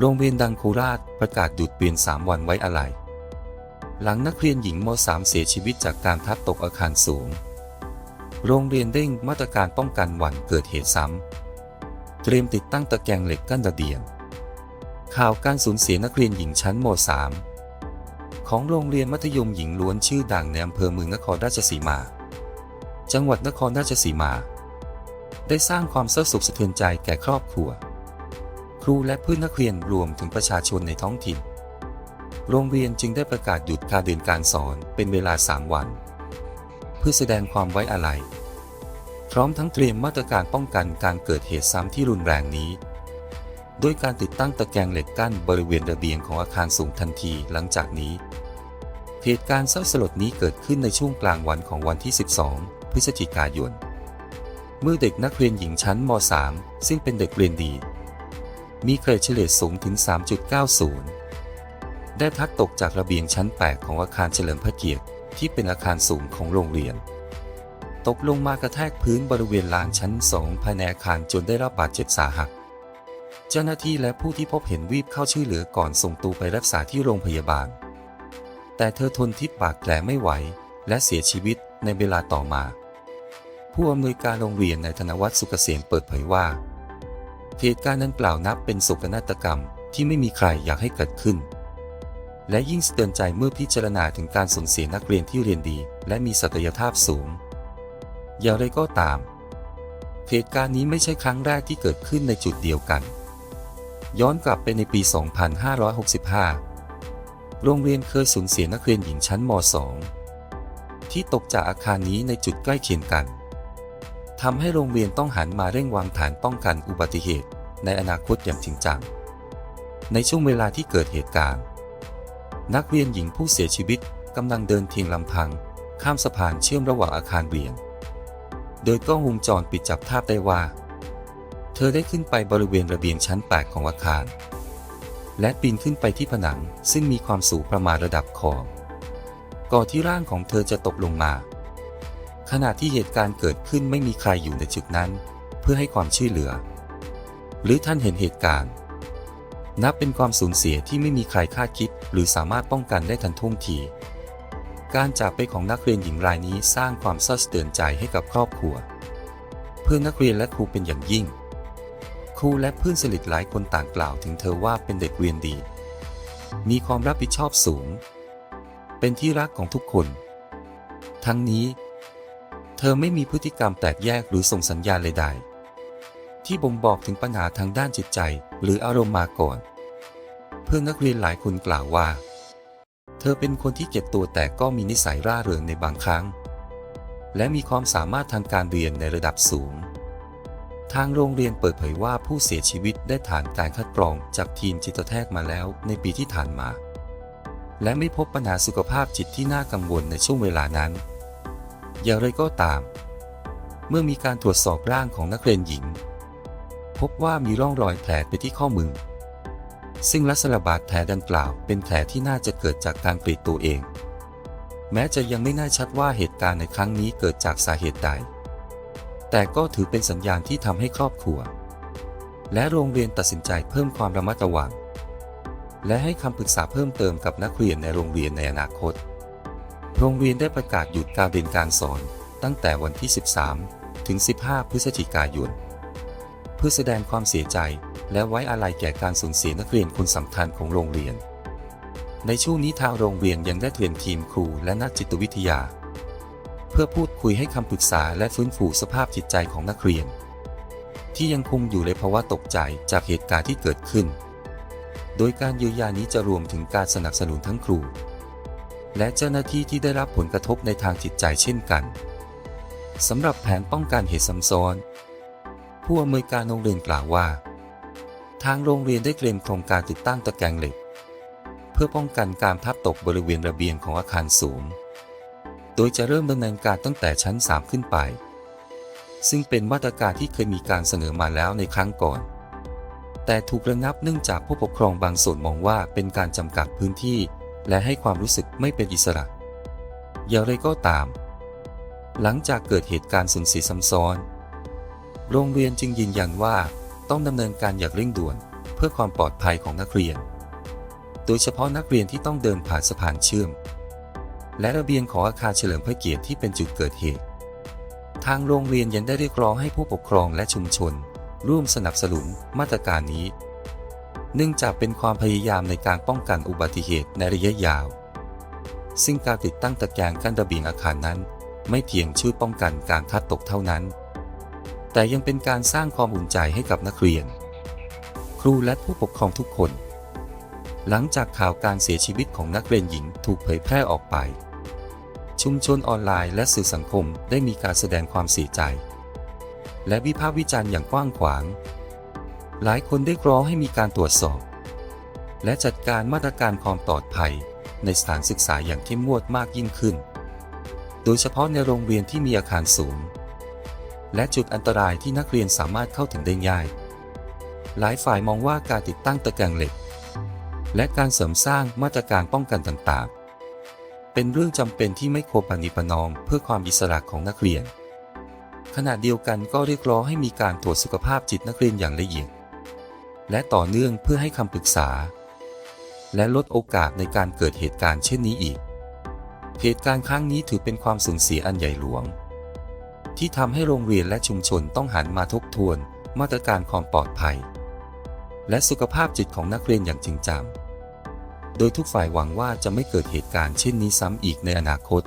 โรงเรียนดังโคราชประกาศหยุดเรียน 3 วันไว้อะไร หลังนักเรียนหญิงม .3 เสียชีวิตจากการพลัดตกอาคารสูง โรงเรียนเร่งมาตรการป้องกันวันเกิดเหตุซ้ำ เตรียมติดตั้งตะแกรงเหล็กกั้นระเบียง ข่าวการสูญเสียนักเรียนหญิงชั้นม .3 ของโรงเรียนมัธยมหญิงล้วนชื่อดังในอำเภอเมืองนครราชสีมา จังหวัดนครราชสีมา ได้สร้างความเศร้าโศกสะเทือนใจแก่ครอบครัว รูและเพื่อนนักเรียนรวมถึงประชาชนในท้องถิ่น โรงเรียนจึงได้ประกาศหยุดการเรียนการสอนเป็นเวลา 3 วัน เพื่อแสดงความไว้อาลัยพร้อมทั้งเตรียมมาตรการป้องกันการเกิดเหตุซ้ำที่รุนแรงนี้ โดยการติดตั้งตะแกรงเหล็กกั้นบริเวณระเบียงของอาคารสูงทันทีหลังจากนี้ เหตุการณ์เศร้าสลดนี้เกิดขึ้นในช่วงกลางวันของวันที่ 12 พฤศจิกายน เมื่อเด็กนักเรียนหญิงชั้นม .3 ซึ่งเป็นเด็กเรียนดี มีเกรดเฉลี่ยสูงถึง 3.90 ได้พัดตกจากระเบียงชั้น 8 ของอาคารเฉลิมพระเกียรติ ที่เป็นอาคารสูงของโรงเรียน ตกลงมากระแทกพื้นบริเวณลานชั้น 2 ภายในอาคารจนได้รับบาดเจ็บสาหัส เจ้าหน้าที่และผู้ที่พบเห็นรีบเข้าช่วยเหลือก่อนส่งตัวไปรักษาที่โรงพยาบาล แต่เธอทนทิศบาดแผลไม่ไหว และเสียชีวิตในเวลาต่อมา ผู้อำนวยการโรงเรียนในธนวัฒน์สุกเกษมเปิดเผยว่า เหตุการณ์นั้นกล่าวนับเป็นโศกนาฏกรรมที่ไม่มีใครอยากให้เกิดขึ้น และยิ่งสะเตือนใจเมื่อพิจารณาถึงการสูญเสียนักเรียนที่เรียนดี และมีศักยภาพสูง อย่างไรก็ตาม เหตุการณ์นี้ไม่ใช่ครั้งแรกที่เกิดขึ้นในจุดเดียวกัน ย้อนกลับไปในปี 2565 โรงเรียนเคยสูญเสียนักเรียนหญิงชั้นม .2 ที่ตกจากอาคารนี้ในจุดใกล้เคียงกัน ทำให้โรงเรียนต้องหันมาเร่งวางแผนป้องกันอุบัติเหตุ ในอนาคตอย่างจริงจัง ในช่วงเวลาที่เกิดเหตุการณ์ นักเรียนหญิงผู้เสียชีวิตกำลังเดินเพียงลำพัง ข้ามสะพานเชื่อมระหว่างอาคารเรียน โดยกล้องวงจรปิดจับภาพได้ว่า เธอได้ขึ้นไปบริเวณระเบียงชั้น 8 ของอาคาร และปีนขึ้นไปที่ผนังซึ่งมีความสูงประมาณระดับคอก่อนที่ร่างของเธอจะตกลงมา ขณะที่เหตุการณ์เกิดขึ้นไม่มีใครอยู่ในจุดนั้น เพื่อให้ความช่วยเหลือ หรือท่านเห็นเหตุการณ์ นับเป็นความสูญเสียที่ไม่มีใครคาดคิด หรือสามารถป้องกันได้ทันท่วงที การจากไปของนักเรียนหญิงรายนี้สร้างความเศร้าสะเตือนใจให้กับครอบครัว เพื่อนนักเรียนและครูเป็นอย่างยิ่ง ครูและเพื่อนสนิทหลายคนต่างกล่าวถึงเธอว่าเป็นเด็กเรียนดี มีความรับผิดชอบสูง เป็นที่รักของทุกคน ทั้งนี้ เธอไม่มีพฤติกรรมแตกแยกหรือส่งสัญญาณใดๆที่บ่งบอกถึงปัญหาทางด้านจิตใจหรืออารมณ์มาก่อน เพื่อนนักเรียนหลายคนกล่าวว่า เธอเป็นคนที่เก็บตัวแต่ก็มีนิสัยร่าเริงในบางครั้ง และมีความสามารถทางการเรียนในระดับสูง ทางโรงเรียนเปิดเผยว่าผู้เสียชีวิตได้ผ่านการคัดกรองจากทีมจิตแพทย์มาแล้วในปีที่ผ่านมา และไม่พบปัญหาสุขภาพจิตที่น่ากังวลในช่วงเวลานั้น อย่างไรก็ตาม เมื่อมีการตรวจสอบร่างของนักเรียนหญิง พบว่ามีร่องรอยแผลไปที่ข้อมือ ซึ่งลักษณะบาดแผลดังกล่าวเป็นแผลที่น่าจะเกิดจากการกรีดตัวเอง แม้จะยังไม่น่าชัดว่าเหตุการณ์ในครั้งนี้เกิดจากสาเหตุใด แต่ก็ถือเป็นสัญญาณที่ทำให้ครอบครัว และโรงเรียนตัดสินใจเพิ่มความระมัดระวัง และให้คำปรึกษาเพิ่มเติมกับนักเรียนในโรงเรียนในอนาคต โรงเรียนได้ประกาศหยุดการเรียนการสอนตั้งแต่วันที่ 13 ถึง 15 พฤศจิกายน เพื่อแสดงความเสียใจและไว้อาลัยแก่การสูญเสียนักเรียนคนสำคัญของโรงเรียน ในช่วงนี้ทางโรงเรียนยังได้เตรียมทีมครูและนักจิตวิทยา เพื่อพูดคุยให้คำปรึกษาและฟื้นฟูสภาพจิตใจของนักเรียน ที่ยังคงอยู่ในภาวะตกใจจากเหตุการณ์ที่เกิดขึ้น โดยการเยียวยานี้จะรวมถึงการสนับสนุนทั้งครู และเจ้าหน้าที่ที่ได้รับผลกระทบในทางจิตใจเช่นกันสำหรับแผนป้องกันเหตุซ้ำซ้อน ผู้อำนวยการโรงเรียนกล่าวว่า ทางโรงเรียนได้เตรียมโครงการติดตั้งตะแกรงเหล็ก เพื่อป้องกันการพัดตกบริเวณระเบียงของอาคารสูง โดยจะเริ่มดำเนินการตั้งแต่ชั้น 3 ขึ้นไป ซึ่งเป็นมาตรการที่เคยมีการเสนอมาแล้วในครั้งก่อน แต่ถูกระงับเนื่องจากผู้ปกครองบางส่วนมองว่าเป็นการจำกัดพื้นที่ และให้ความรู้สึกไม่เป็นอิสระ อย่างไรก็ตาม หลังจากเกิดเหตุการณ์สูญเสียซ้ำซ้อน โรงเรียนจึงยืนยันว่าต้องดำเนินการอย่างเร่งด่วนเพื่อความปลอดภัยของนักเรียน โดยเฉพาะนักเรียนที่ต้องเดินผ่านสะพานเชื่อม และระเบียงของอาคารเฉลิมพระเกียรติที่เป็นจุดเกิดเหตุ ทางโรงเรียนยังได้เรียกร้องให้ผู้ปกครองและชุมชน ร่วมสนับสนุนมาตรการนี้ เนื่องจากเป็นความพยายามในการป้องกันอุบัติเหตุในระยะยาว ซึ่งการติดตั้งตะแกรงกั้นระเบียงอาคารนั้น ไม่เพียงช่วยป้องกันการพัดตกเท่านั้น แต่ยังเป็นการสร้างความอุ่นใจให้กับนักเรียน ครูและผู้ปกครองทุกคน หลังจากข่าวการเสียชีวิตของนักเรียนหญิงถูกเผยแพร่ออกไป ชุมชนออนไลน์และสื่อสังคมได้มีการแสดงความเสียใจ และวิพากษ์วิจารณ์อย่างกว้างขวาง หลายคนได้ร้องให้มีการตรวจสอบ และจัดการมาตรการความปลอดภัยในสถานศึกษาอย่างเข้มงวดมากยิ่งขึ้น โดยเฉพาะในโรงเรียนที่มีอาคารสูง และจุดอันตรายที่นักเรียนสามารถเข้าถึงได้ง่าย หลายฝ่ายมองว่าการติดตั้งตะแกรงเหล็ก และการเสริมสร้างมาตรการป้องกันต่างๆ เป็นเรื่องจำเป็นที่ไม่ควรปฏิปนอมเพื่อความอิสระของนักเรียน ขณะเดียวกันก็เรียกร้องให้มีการตรวจสุขภาพจิตนักเรียนอย่างละเอียด และต่อเนื่องเพื่อให้คำปรึกษา และลดโอกาสในการเกิดเหตุการณ์เช่นนี้อีก เหตุการณ์ครั้งนี้ถือเป็นความสูญเสียอันใหญ่หลวง ที่ทำให้โรงเรียนและชุมชนต้องหันมาทบทวน มาตรการความปลอดภัย และสุขภาพจิตของนักเรียนอย่างจริงจัง โดยทุกฝ่ายหวังว่าจะไม่เกิดเหตุการณ์เช่นนี้ซ้ำอีกในอนาคต